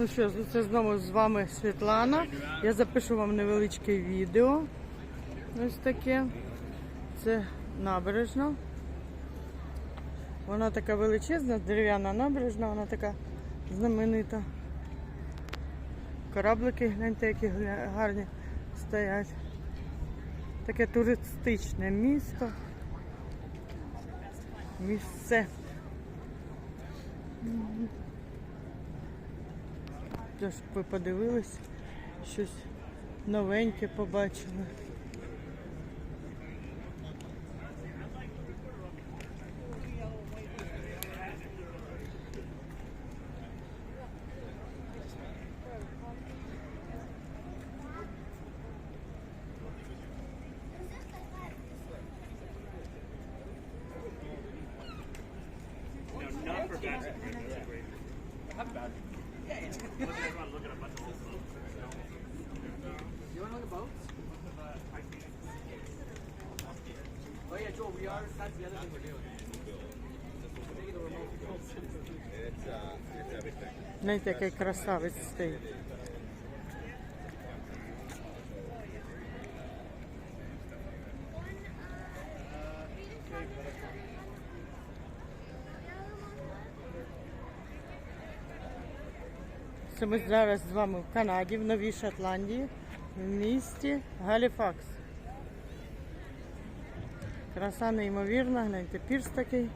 Ну що, це знову з вами Світлана. Я запишу вам невеличке відео. Ось таке. Це набережна. Вона така величезна, дерев'яна набережна, вона така знаменита. Кораблики, гляньте, які гарні стоять. Таке туристичне місто. Місце. Тож ви подивились, щось новеньке побачили. Not for bad. Great. Not You want to? Oh yeah, we are. That's the other thing we're doing. Remote control Це ми зараз з вами в Канаді, в Новій Шотландії, в місті Галіфакс. Краса неймовірна, гляньте, пірс такий.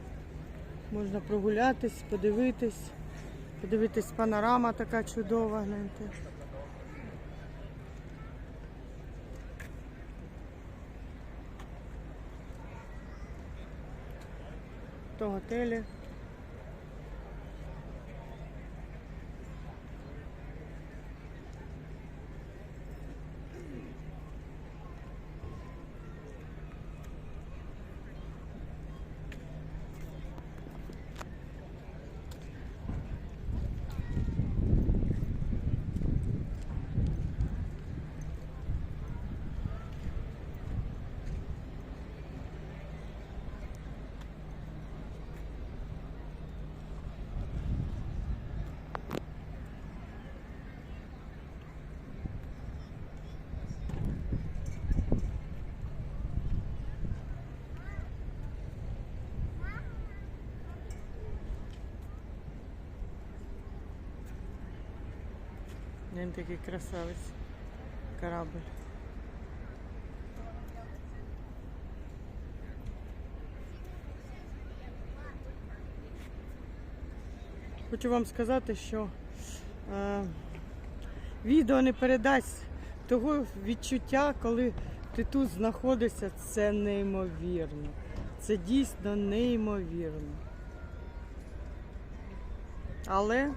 Можна прогулятись, подивитись. Подивитись, панорама така чудова, гляньте. То готелі. Він такий красавець. Корабль. Хочу вам сказати, що е, відео не передасть того відчуття, коли ти тут знаходишся, це неймовірно. Це дійсно неймовірно. Але